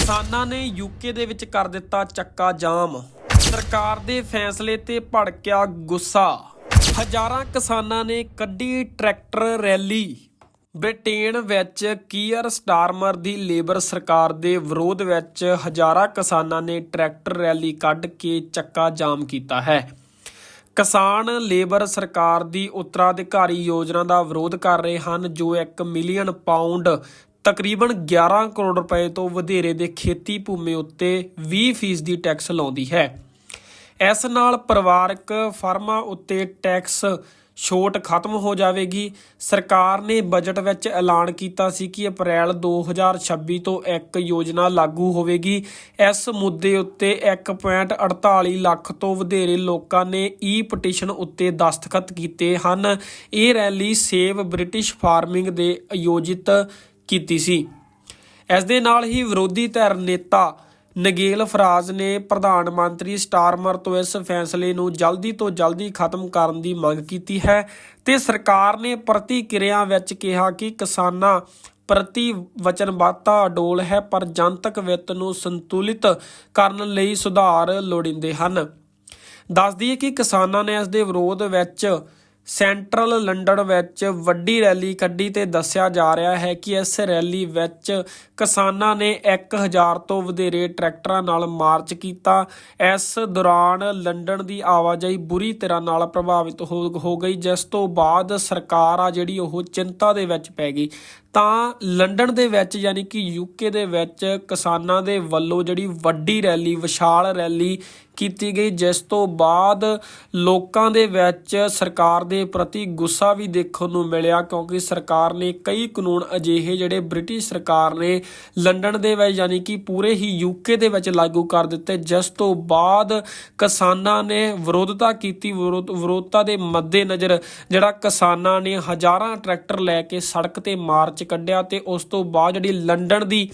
ਕਿਸਾਨਾਂ ਨੇ ਯੂਕੇ ਦੇ ਵਿੱਚ ਕਰ ਦਿੱਤਾ ਚੱਕਾ ਜਾਮ। ਸਰਕਾਰ ਦੇ ਫੈਸਲੇ ਤੇ ਭੜਕਿਆ ਗੁੱਸਾ। ਹਜ਼ਾਰਾਂ ਕਿਸਾਨਾਂ ਨੇ ਕੱਢੀ ਟਰੈਕਟਰ ਰੈਲੀ। ਬ੍ਰਿਟੇਨ ਵਿੱਚ ਕੀਅਰ ਸਟਾਰਮਰ ਦੀ ਲੇਬਰ ਸਰਕਾਰ ਦੇ ਵਿਰੋਧ ਵਿੱਚ ਹਜ਼ਾਰਾਂ ਕਿਸਾਨਾਂ ਨੇ ਟਰੈਕਟਰ ਰੈਲੀ ਕੱਢ ਕੇ ਚੱਕਾ ਜਾਮ ਕੀਤਾ ਹੈ। ਕਿਸਾਨ ਲੇਬਰ ਸਰਕਾਰ ਦੀ ਉੱਤਰਾਧਿਕਾਰੀ ਯੋਜਨਾ ਦਾ ਵਿਰੋਧ ਕਰ ਰਹੇ ਹਨ, ਜੋ 1 ਮਿਲੀਅਨ ਪਾਉਂਡ ਤਕਰੀਬਨ 11 ਕਰੋੜ ਰੁਪਏ ਤੋਂ ਵਧੇਰੇ ਦੇ ਖੇਤੀ ਭੂਮੀ ਉੱਤੇ 20% ਦੀ ਟੈਕਸ ਲਾਉਂਦੀ ਹੈ। ਇਸ ਨਾਲ ਪਰਿਵਾਰਕ ਫਰਮਾਂ ਉੱਤੇ ਟੈਕਸ ਛੋਟ ਖਤਮ ਹੋ ਜਾਵੇਗੀ। ਸਰਕਾਰ ਨੇ ਬਜਟ ਵਿੱਚ ਐਲਾਨ ਕੀਤਾ ਸੀ ਕਿ ਅਪ੍ਰੈਲ 2026 ਤੋਂ ਇੱਕ ਯੋਜਨਾ ਲਾਗੂ ਹੋਵੇਗੀ। ਇਸ ਮੁੱਦੇ ਉੱਤੇ 1.48 ਲੱਖ ਤੋਂ ਵਧੇਰੇ ਲੋਕਾਂ ਨੇ ਈ ਪਟੀਸ਼ਨ ਉੱਤੇ ਦਸਤਖਤ ਕੀਤੇ ਹਨ। ਇਹ ਰੈਲੀ ਸੇਵ ਬ੍ਰਿਟਿਸ਼ ਫਾਰਮਿੰਗ ਦੇ ਆਯੋਜਿਤ ਕੀਤੀ ਸੀ। ਇਸ ਦੇ ਨਾਲ ਹੀ ਵਿਰੋਧੀ ਧਿਰ ਨੇਤਾ ਨਗੇਲ ਫਰਾਜ਼ ਨੇ ਪ੍ਰਧਾਨ ਮੰਤਰੀ ਸਟਾਰਮਰ ਤੋਂ ਇਸ ਫੈਸਲੇ ਨੂੰ ਜਲਦੀ ਤੋਂ ਜਲਦੀ ਖਤਮ ਕਰਨ ਦੀ ਮੰਗ ਕੀਤੀ ਹੈ ਤੇ ਸਰਕਾਰ ਨੇ ਪ੍ਰਤੀਕਿਰਿਆ ਵਿੱਚ ਕਿਹਾ ਕਿ ਕਿਸਾਨਾਂ ਪ੍ਰਤੀ ਵਚਨਬੱਧਤਾ ਅਡੋਲ ਹੈ, ਪਰ ਜਨਤਕ ਵਿੱਤ ਨੂੰ ਸੰਤੁਲਿਤ ਕਰਨ ਲਈ ਸੁਧਾਰ ਲੋੜੀਂਦੇ ਹਨ। ਦੱਸਦੀ ਦਈਏ ਕਿ ਕਿਸਾਨਾਂ ਨੇ ਇਸ ਦੇ ਵਿਰੋਧ ਵਿੱਚ ਸੈਂਟਰਲ ਲੰਡਨ ਵਿੱਚ ਵੱਡੀ ਰੈਲੀ ਕੱਢੀ ਤੇ ਦੱਸਿਆ ਜਾ ਰਿਹਾ ਹੈ ਕਿ ਇਸ ਰੈਲੀ ਵਿੱਚ ਕਿਸਾਨਾਂ ਨੇ 1000 ਤੋਂ ਵਧੇਰੇ ਟਰੈਕਟਰਾਂ ਨਾਲ ਮਾਰਚ ਕੀਤਾ। ਇਸ ਦੌਰਾਨ ਲੰਡਨ ਦੀ ਆਵਾਜਾਈ ਬੁਰੀ ਤਰ੍ਹਾਂ ਨਾਲ ਪ੍ਰਭਾਵਿਤ ਹੋ ਹੋ ਗਈ, ਜਿਸ ਤੋਂ ਬਾਅਦ ਸਰਕਾਰ ਆ ਜਿਹੜੀ ਉਹ ਚਿੰਤਾ ਦੇ ਵਿੱਚ ਪੈ ਗਈ। ਤਾਂ ਲੰਡਨ ਦੇ ਵਿੱਚ ਯਾਨੀ ਕਿ ਯੂਕੇ ਦੇ ਵਿੱਚ ਕਿਸਾਨਾਂ ਦੇ ਵੱਲੋਂ ਜਿਹੜੀ ਵੱਡੀ ਰੈਲੀ, ਵਿਸ਼ਾਲ ਰੈਲੀ ਕੀਤੀ ਗਈ, ਜਿਸ ਤੋਂ ਬਾਅਦ ਲੋਕਾਂ ਦੇ ਵਿੱਚ ਸਰਕਾਰ ਦੇ ਪ੍ਰਤੀ ਗੁੱਸਾ ਵੀ ਦੇਖਣ ਨੂੰ ਮਿਲਿਆ, ਕਿਉਂਕਿ ਸਰਕਾਰ ਨੇ ਕਈ ਕਾਨੂੰਨ ਅਜਿਹੇ ਜਿਹੜੇ ਬ੍ਰਿਟਿਸ਼ ਸਰਕਾਰ ਨੇ ਲੰਡਨ ਦੇ ਵਿੱਚ ਯਾਨੀ ਕਿ ਪੂਰੇ ਹੀ ਯੂਕੇ ਦੇ ਵਿੱਚ ਲਾਗੂ ਕਰ ਦਿੱਤੇ, ਜਿਸ ਤੋਂ ਬਾਅਦ ਕਿਸਾਨਾਂ ਨੇ ਵਿਰੋਧਤਾ ਕੀਤੀ, ਵਿਰੋਧ- ਵਿਰੋਧਤਾ ਦੇ ਮੱਦੇਨਜ਼ਰ ਜਿਹੜਾ ਕਿਸਾਨਾਂ ਨੇ ਹਜ਼ਾਰਾਂ ਟਰੈਕਟਰ ਲੈ ਕੇ ਸੜਕ ਤੇ ਮਾਰਚ 'ਚ ਕੱਢਿਆ ਤੇ ਉਸ ਤੋਂ ਬਾਅਦ ਜਿਹੜੀ ਲੰਡਨ ਦੀ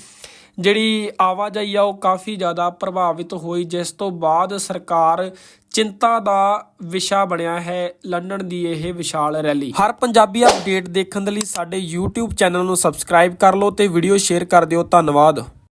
ਜਿਹੜੀ ਆਵਾਜਾਈ ਆ, ਉਹ ਕਾਫੀ ਜ਼ਿਆਦਾ ਪ੍ਰਭਾਵਿਤ ਹੋਈ, ਜਿਸ ਤੋਂ ਬਾਅਦ ਸਰਕਾਰ ਚਿੰਤਾ ਦਾ ਵਿਸ਼ਾ ਬਣਿਆ ਹੈ ਲੰਡਨ ਦੀ ਇਹ ਵਿਸ਼ਾਲ ਰੈਲੀ। ਹਰ ਪੰਜਾਬੀ ਅਪਡੇਟ ਦੇਖਣ ਦੇ ਲਈ ਸਾਡੇ YouTube ਚੈਨਲ ਨੂੰ ਸਬਸਕ੍ਰਾਈਬ ਕਰ ਲਓ ਤੇ ਵੀਡੀਓ ਸ਼ੇਅਰ ਕਰ ਦਿਓ। ਧੰਨਵਾਦ।